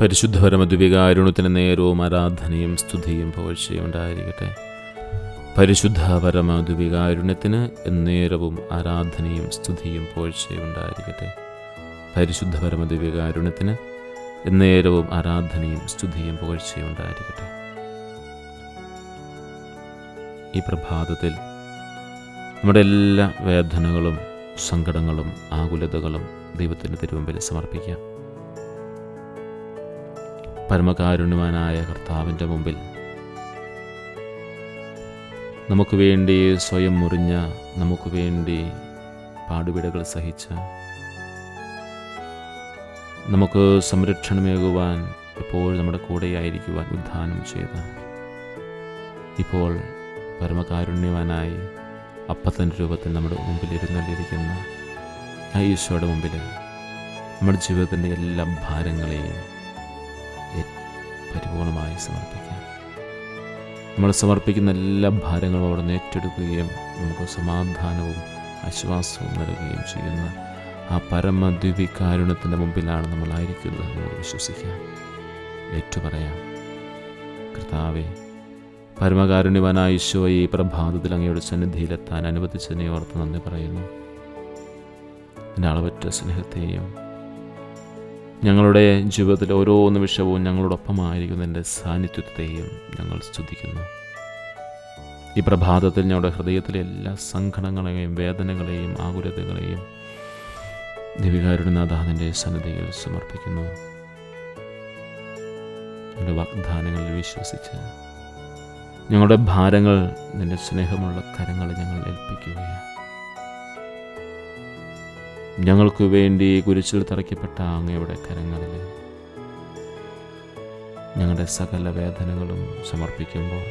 പരിശുദ്ധപരമദ്വികാരുണ്യത്തിന് നേരവും ആരാധനയും സ്തുതിയും പുകഴ്ചയും ഉണ്ടായിരിക്കട്ടെ പരിശുദ്ധ പരമദ്വികാരുണ്യത്തിന് എന്നേരവും ആരാധനയും സ്തുതിയും പുകഴ്ചയും ഉണ്ടായിരിക്കട്ടെ പരിശുദ്ധ പരമദ്വികാരുണ്യത്തിന് എന്നേരവും ആരാധനയും സ്തുതിയും പുകഴ്ചയും ഉണ്ടായിരിക്കട്ടെ ഈ പ്രഭാതത്തിൽ നമ്മുടെ എല്ലാ വേദനകളും സങ്കടങ്ങളും ആകുലതകളും ദൈവത്തിന്റെ തിരുവമ്പിൽ സമർപ്പിക്കാം. പരമകാരുണ്യവാനായ കർത്താവിന്റെ മുമ്പിൽ നമുക്ക് വേണ്ടി സ്വയം മുറിഞ്ഞ നമുക്ക് വേണ്ടി പാടുപിടകൾ സഹിച്ച നമുക്ക് സംരക്ഷണമേകുവാൻ എപ്പോഴും നമ്മുടെ കൂടെയായിരിക്കുവാൻ ഉദ്ധാനം ചെയ്ത ഇപ്പോൾ പരമകാരുണ്യവാനായി അപ്പത്തന്റെ രൂപത്തിൽ നമ്മുടെ മുമ്പിൽ ഇരുന്നല്ലിരിക്കുന്ന ആ ഈശോയുടെ മുമ്പിൽ നമ്മുടെ ജീവിതത്തിന്റെ എല്ലാ ഭാരങ്ങളെയും പരിപൂർണമായി സമർപ്പിക്കാം. നമ്മൾ സമർപ്പിക്കുന്ന എല്ലാ ഭാരങ്ങളും അവിടെ ഏറ്റെടുക്കുകയും നമുക്ക് സമാധാനവും ആശ്വാസവും നൽകുകയും ചെയ്യുന്ന ആ പരമദ്വികാരുണ്യത്തിന്റെ മുമ്പിലാണ് നമ്മളായിരിക്കുന്നത് നമുക്ക് വിശ്വസിക്കാം. ഏറ്റുപറയാം. കർത്താവെ പരമകാരുണ്യവാനായ ഈശോയെ ഈ പ്രഭാതത്തിൽ അങ്ങയുടെ സന്നിധിയിലെത്താൻ അനുവദിച്ചതിനെ ഓർത്ത് നന്ദി പറയുന്നു. എന്റെ അളവറ്റ സ്നേഹത്തെയും ഞങ്ങളുടെ ജീവിതത്തിലെ ഓരോ നിമിഷവും ഞങ്ങളോടൊപ്പമായിരിക്കുന്ന എന്റെ സാന്നിധ്യത്തെയും ഞങ്ങൾ സ്തുതിക്കുന്നു. ഈ പ്രഭാതത്തിൽ ഞങ്ങളുടെ ഹൃദയത്തിലെ എല്ലാ സങ്കടങ്ങളെയും വേദനകളെയും ആകുലതകളെയും ദിവികാരുണ്യനാഥാതിന്റെ സന്നിധിയിൽ സമർപ്പിക്കുന്നു. എന്റെ വാഗ്ദാനങ്ങളിൽ വിശ്വസിച്ച് ഞങ്ങളുടെ ഭാരങ്ങൾ നിന്റെ സ്നേഹമുള്ള കരങ്ങൾ ഞങ്ങൾ ഏൽപ്പിക്കുകയാണ്. ഞങ്ങൾക്ക് വേണ്ടി കുരിശിൽ തറയ്ക്കപ്പെട്ട അങ്ങയുടെ കരങ്ങളിൽ ഞങ്ങളുടെ സകല വേദനകളും സമർപ്പിക്കുമ്പോൾ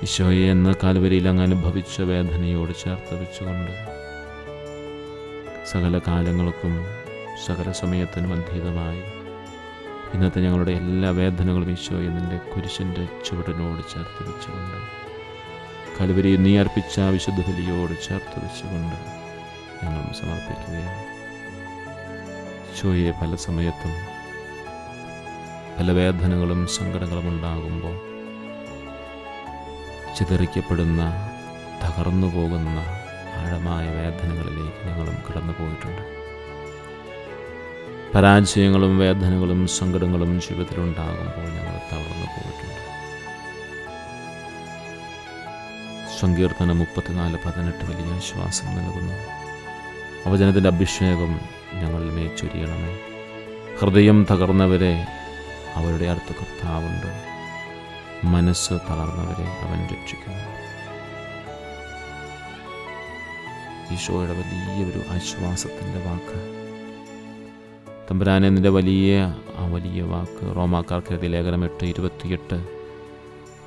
ഈശോയെ എന്ന കാൽവരിയിൽ അങ്ങ് അനുഭവിച്ച വേദനയോട് ചേർത്ത് വെച്ചുകൊണ്ട് സകല കാലങ്ങൾക്കും സകല സമയത്തിനും അതീതമായി ഇന്നത്തെ ഞങ്ങളുടെ എല്ലാ വേദനകളും ഈശോയെ നിന്റെ കുരിശിന്റെ ചുവടിനോട് ചേർത്ത് വെച്ചുകൊണ്ട് കലുവരി നീ അർപ്പിച്ച വിശുദ്ധ ബലിയോട് ചേർത്ത് വെച്ചുകൊണ്ട് ഞങ്ങൾ സമർപ്പിക്കുകയാണ്. ഈശോയെ പല സമയത്തും പല വേദനകളും സങ്കടങ്ങളും ഉണ്ടാകുമ്പോൾ ചിതറിക്കപ്പെടുന്ന തകർന്നു പോകുന്ന ആഴമായ വേദനകളിലേക്ക് ഞങ്ങളും കടന്നു പോയിട്ടുണ്ട്. പരാജയങ്ങളും വേദനകളും സങ്കടങ്ങളും ജീവിതത്തിലുണ്ടാകുമ്പോൾ ഞങ്ങൾ തളർന്നു പോയിട്ടുണ്ട്. സങ്കീർത്തനം മുപ്പത്തിനാല് പതിനെട്ട് വലിയ ആശ്വാസം നൽകുന്നു. അവചനത്തിന്റെ അഭിഷേകം ഞങ്ങളിൽ മേച്ചൊരിയണമേ ഹൃദയം തകർന്നവരെ അവരുടെ അടുത്ത് കർത്താവുണ്ട്. മനസ്സ് തളർന്നവരെ അവൻ രക്ഷിക്കുന്നു. ഈശോയുടെ വലിയൊരു ആശ്വാസത്തിന്റെ വാക്ക്. തമ്പുരാനെ വലിയ ആ വലിയ വാക്ക് റോമാക്കാർക്ക് ലേഖനം എട്ട് ഇരുപത്തിയെട്ട്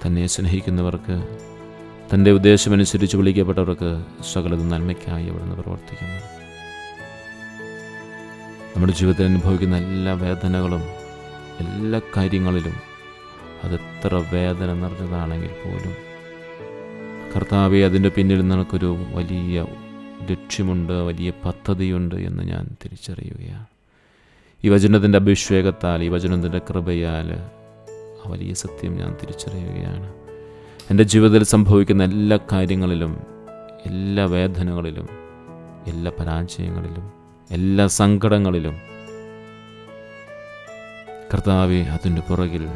തന്നെ സ്നേഹിക്കുന്നവർക്ക് തന്റെ ഉദ്ദേശമനുസരിച്ച് വിളിക്കപ്പെട്ടവർക്ക് സകലതും നന്മയ്ക്കായി അവിടുന്ന് പ്രവർത്തിക്കുന്നു. നമ്മുടെ ജീവിതത്തിൽ അനുഭവിക്കുന്ന എല്ലാ വേദനകളും എല്ലാ കാര്യങ്ങളിലും അതെത്ര വേദന നിറഞ്ഞതാണെങ്കിൽ പോലും കർത്താവെ അതിന്റെ പിന്നിൽ നിനക്കൊരു വലിയ ലക്ഷ്യമുണ്ട് വലിയ പദ്ധതിയുണ്ട് എന്ന് ഞാൻ തിരിച്ചറിയുകയാണ്. ഈ വചനത്തിന്റെ അഭിഷേകത്താൽ ഈ വചനത്തിന്റെ കൃപയാൽ ആ വലിയ സത്യം ഞാൻ തിരിച്ചറിയുകയാണ്. എന്റെ ജീവിതത്തിൽ സംഭവിക്കുന്ന എല്ലാ കാര്യങ്ങളിലും എല്ലാ വേദനകളിലും എല്ലാ പരാജയങ്ങളിലും എല്ലാ സങ്കടങ്ങളിലും കർത്താവെ അതിന്റെ പുറകിൽ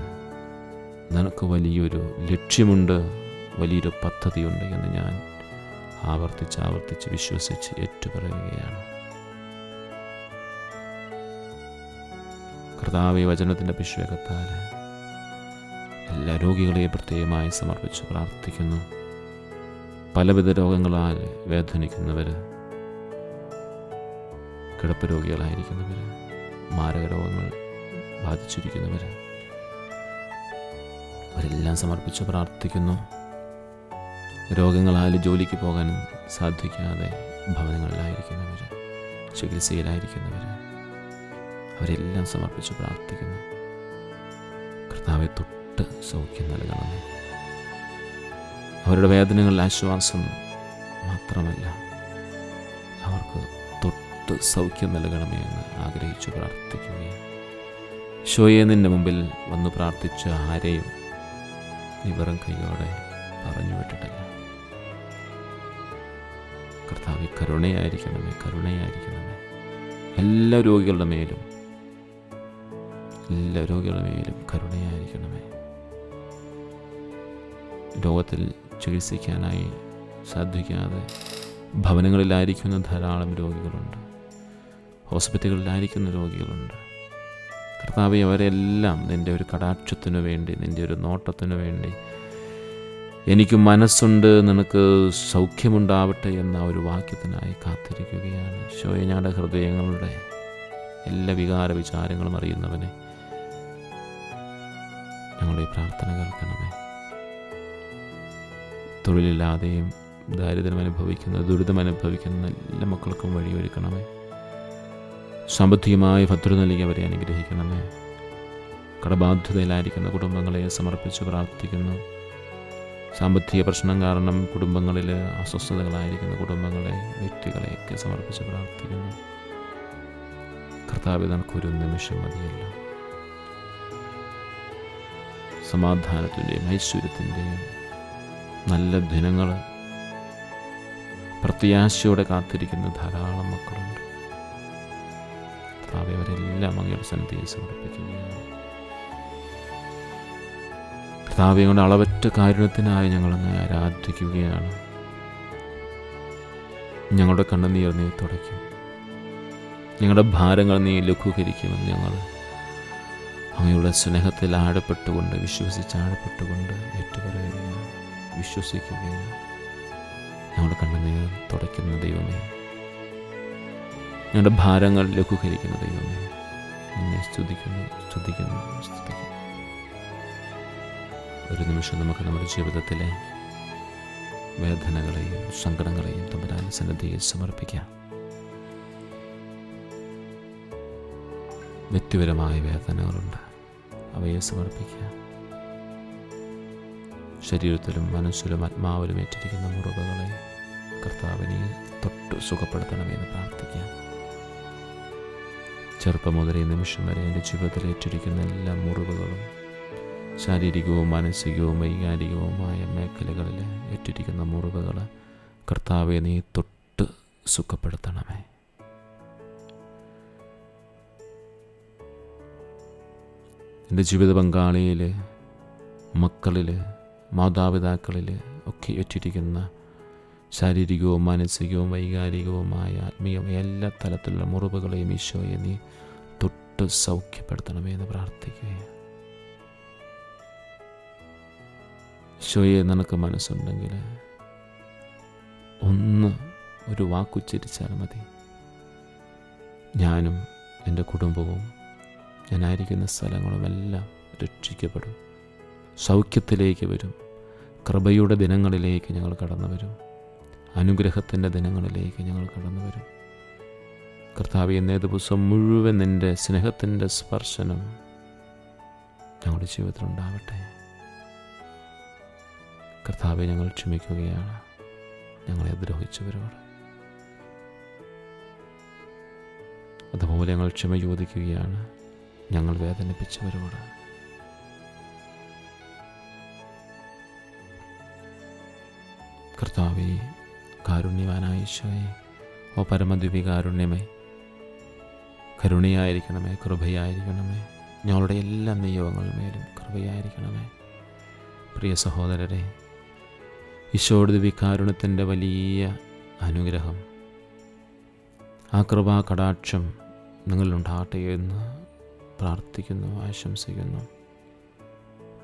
നിനക്ക് വലിയൊരു ലക്ഷ്യമുണ്ട് വലിയൊരു പദ്ധതിയുണ്ട് എന്ന് ഞാൻ ആവർത്തിച്ച് ആവർത്തിച്ച് വിശ്വസിച്ച് ഏറ്റുപറയുകയാണ്. കർത്താവ് വചനത്തിന്റെ അഭിഷേകത്താൽ എല്ലാ രോഗികളെയും പ്രത്യേകമായി സമർപ്പിച്ച് പ്രാർത്ഥിക്കുന്നു. പലവിധ രോഗങ്ങളാൽ വേദനിക്കുന്നവർ കിടപ്പ് രോഗികളായിരിക്കുന്നവർ മാരക രോഗങ്ങൾ ബാധിച്ചിരിക്കുന്നവർ അവരെല്ലാം സമർപ്പിച്ച് പ്രാർത്ഥിക്കുന്നു. രോഗങ്ങളാൽ ജോലിക്ക് പോകാൻ സാധിക്കാതെ ഭവനങ്ങളിലായിരിക്കുന്നവർ ചികിത്സയിലായിരിക്കുന്നവർ അവരെല്ലാം സമർപ്പിച്ച് പ്രാർത്ഥിക്കുന്നു. കർത്താവെ തൊട്ട് സൗഖ്യം നൽകണമേ. അവരുടെ വേദനകളിൽ ആശ്വാസം മാത്രമല്ല അവർക്ക് തൊട്ട് തൊട്ട് സൗഖ്യം നൽകണമേ എന്ന് ആഗ്രഹിച്ചു പ്രാർത്ഥിക്കുകയാണ്. ഷോയെ മുമ്പിൽ വന്ന് പ്രാർത്ഥിച്ച ആരെയും നീ വെറും കൈയോടെ പറഞ്ഞു വിട്ടിട്ടില്ല. കർത്താവ് കരുണയായിരിക്കണമേ കരുണയായിരിക്കണമേ. എല്ലാ രോഗികളുടെ മേലും എല്ലാ രോഗികളുടെ മേലും കരുണയായിരിക്കണമേ. രോഗത്തിൽ ചികിത്സിക്കാനായി സാധിക്കാതെ ഭവനങ്ങളിലായിരിക്കുന്ന ധാരാളം രോഗികളുണ്ട്. ഹോസ്പിറ്റലുകളിലായിരിക്കുന്ന രോഗികളുണ്ട്. കർത്താവ് അവരെല്ലാം നിന്റെ ഒരു കടാക്ഷത്തിനു വേണ്ടി നിന്റെ ഒരു നോട്ടത്തിനു വേണ്ടി എനിക്ക് മനസ്സുണ്ട് നിനക്ക് സൗഖ്യമുണ്ടാവട്ടെ എന്ന ഒരു വാക്യത്തിനായി കാത്തിരിക്കുകയാണ്. ശോയഞ്ഞാടെ ഹൃദയങ്ങളുടെ എല്ലാ വികാര വിചാരങ്ങളും അറിയുന്നവനെ ഞങ്ങളുടെ പ്രാർത്ഥന കേൾക്കണമേ. തൊഴിലില്ലാതെയും ദാരിദ്ര്യം അനുഭവിക്കുന്ന ദുരിതം അനുഭവിക്കുന്ന എല്ലാ മക്കൾക്കും വഴിയൊരുക്കണമേ സാമ്പത്തികമായ ഭദ്രത നൽകി അവരെ അനുഗ്രഹിക്കണമേ. കടബാധ്യതയിലായിരിക്കുന്ന കുടുംബങ്ങളെ സമർപ്പിച്ച് പ്രാർത്ഥിക്കുന്നു. സാമ്പത്തിക പ്രശ്നം കാരണം കുടുംബങ്ങളിൽ അസ്വസ്ഥതകളായിരിക്കുന്ന കുടുംബങ്ങളെ വ്യക്തികളെയൊക്കെ സമർപ്പിച്ച് പ്രാർത്ഥിക്കുന്നു. കർത്താവ് നമുക്കൊരു നിമിഷം മതിയല്ല. സമാധാനത്തിന്റെയും ഐശ്വര്യത്തിന്റെയും നല്ല ദിനങ്ങൾ പ്രത്യാശയോടെ കാത്തിരിക്കുന്ന ധാരാളം മക്കളുണ്ട്. കർത്താവെ അവരെല്ലാം അങ്ങയുടെ സന്നിധിയിൽ സമർപ്പിക്കുകയാണ്. കർത്താവെ അളവറ്റ കാരുണ്യത്തിനായി ഞങ്ങളങ്ങ് ആരാധിക്കുകയാണ്. ഞങ്ങളുടെ കണ്ണുനീർ നീ തുടയ്ക്കും. ഞങ്ങളുടെ ഭാരങ്ങൾ നീ ലഘൂകരിക്കുമെന്ന് ഞങ്ങൾ അങ്ങയുടെ സ്നേഹത്തിൽ ആഴപ്പെട്ടുകൊണ്ട് വിശ്വസിച്ച് ആഴപ്പെട്ടുകൊണ്ട് ഏറ്റുപറയുകയാണ് വിശ്വസിക്കുകയാണ് ഞങ്ങളുടെ കണ്ണുനീർ തുടയ്ക്കുന്ന ദൈവമേ. ഞങ്ങളുടെ ഭാരങ്ങൾ ലഘൂകരിക്കുന്ന ദൈവമേ. നിന്നെ സ്തുതിക്കുന്നു സ്തുതിക്കുന്നു സ്തുതിക്കുന്നു. ഒരു നിമിഷം നമുക്ക് നമ്മുടെ ജീവിതത്തിലെ വേദനകളെയും സങ്കടങ്ങളെയും തമ്പുരാൻ സന്നദ്ധിയിൽ സമർപ്പിക്കാം. വ്യക്തിപരമായ വേദനകളുണ്ട്. അവയെ സമർപ്പിക്കുക ശരീരത്തിലും മനസ്സിലും ആത്മാവിലും ഏറ്റിരിക്കുന്ന മുറിവുകളെ കർത്താവിനെ തൊട്ട് സുഖപ്പെടുത്തണമെന്ന് പ്രാർത്ഥിക്കാം. ചെറുപ്പം മുതൽ ഈ നിമിഷം വരെ എന്റെ ജീവിതത്തിൽ ഏറ്റിരിക്കുന്ന എല്ലാ മുറിവുകളും ശാരീരികവും മാനസികവും വൈകാരികവുമായ മേഖലകളിൽ ഏറ്റിരിക്കുന്ന മുറിവുകൾ കർത്താവെ നീ തൊട്ട് സുഖപ്പെടുത്തണമേ. എന്റെ ജീവിത പങ്കാളിയിൽ മക്കളിൽ മാതാപിതാക്കളിൽ ഒക്കെ ഏറ്റിരിക്കുന്ന ശാരീരികവും മാനസികവും വൈകാരികവുമായ ആത്മീയമായ എല്ലാ തലത്തിലുള്ള മുറിവുകളെയും ഈശോയെ നീ തൊട്ട് സൗഖ്യപ്പെടുത്തണമേ എന്ന് പ്രാർത്ഥിക്കുകയാണ്. ഈശോയെ നിനക്ക് മനസ്സുണ്ടെങ്കിൽ ഒന്ന് ഒരു വാക്കുച്ചരിച്ചാൽ മതി. ഞാനും എന്റെ കുടുംബവും ഞാനായിരിക്കുന്ന സ്ഥലങ്ങളുമെല്ലാം രക്ഷിക്കപ്പെടും. സൗഖ്യത്തിലേക്ക് വരും. കൃപയുടെ ദിനങ്ങളിലേക്ക് ഞങ്ങൾ കടന്നു വരും. അനുഗ്രഹത്തിന്റെ ദിനങ്ങളിലേക്ക് ഞങ്ങൾ കടന്നു വരും. കർത്താവ് എന്നേ ദിവസം മുഴുവൻ നിന്റെ സ്നേഹത്തിന്റെ സ്പർശനം ഞങ്ങളുടെ ജീവിതത്തിൽ ജീവിതത്തിലുണ്ടാവട്ടെ കർത്താവെ ഞങ്ങൾ ക്ഷമിക്കുകയാണ്. ഞങ്ങളെ ദ്രോഹിച്ചവരോട് അതുപോലെ ഞങ്ങൾ ക്ഷമ ചോദിക്കുകയാണ്. ഞങ്ങൾ വേദനിപ്പിച്ചവരോട്. കർത്താവെ കാരുണ്യവാനായ ഈശോയെ ഓ പരമദ്വികാരുണ്യമേ കരുണയായിരിക്കണമേ കൃപയായിരിക്കണമേ ഞങ്ങളുടെ എല്ലാ നിയോഗങ്ങളുമേലും കൃപയായിരിക്കണമേ. പ്രിയ സഹോദരരെ ഈശോയുടെ വികാരുണത്തിന്റെ വലിയ അനുഗ്രഹം ആ കൃപാ കടാക്ഷം നിങ്ങളിലുണ്ടാകട്ടെ എന്ന് പ്രാർത്ഥിക്കുന്നു ആശംസിക്കുന്നു.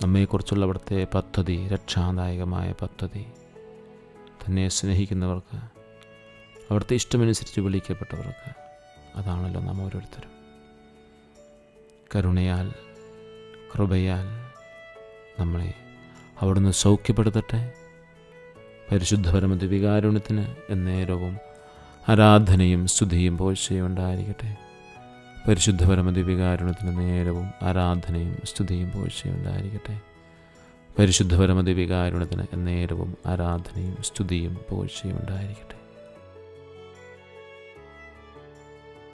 നമ്മെക്കുറിച്ചുള്ള അവിടുത്തെ പദ്ധതി രക്ഷാദായകമായ പദ്ധതി തന്നെ സ്നേഹിക്കുന്നവർക്ക് അവിടുത്തെ ഇഷ്ടമനുസരിച്ച് വിളിക്കപ്പെട്ടവർക്ക് അതാണല്ലോ നാം ഓരോരുത്തരും. കരുണയാൽ കൃപയാൽ നമ്മളെ അവിടുന്ന് സൗഖ്യപ്പെടുത്തട്ടെ. പരിശുദ്ധ പരമദിവികാരുണ്യത്തിന് എന്നേരവും ആരാധനയും സ്തുതിയും പോഴ്ചയും ഉണ്ടായിരിക്കട്ടെ. പരിശുദ്ധ പരമദിവികാരുണ്യത്തിന് നേരവും ആരാധനയും സ്തുതിയും പോഴ്ചയും ഉണ്ടായിരിക്കട്ടെ. പരിശുദ്ധ ദേവികാരുണത്തിന് എന്നേരവും ആരാധനയും സ്തുതിയും പോഴ്ചയും ഉണ്ടായിരിക്കട്ടെ.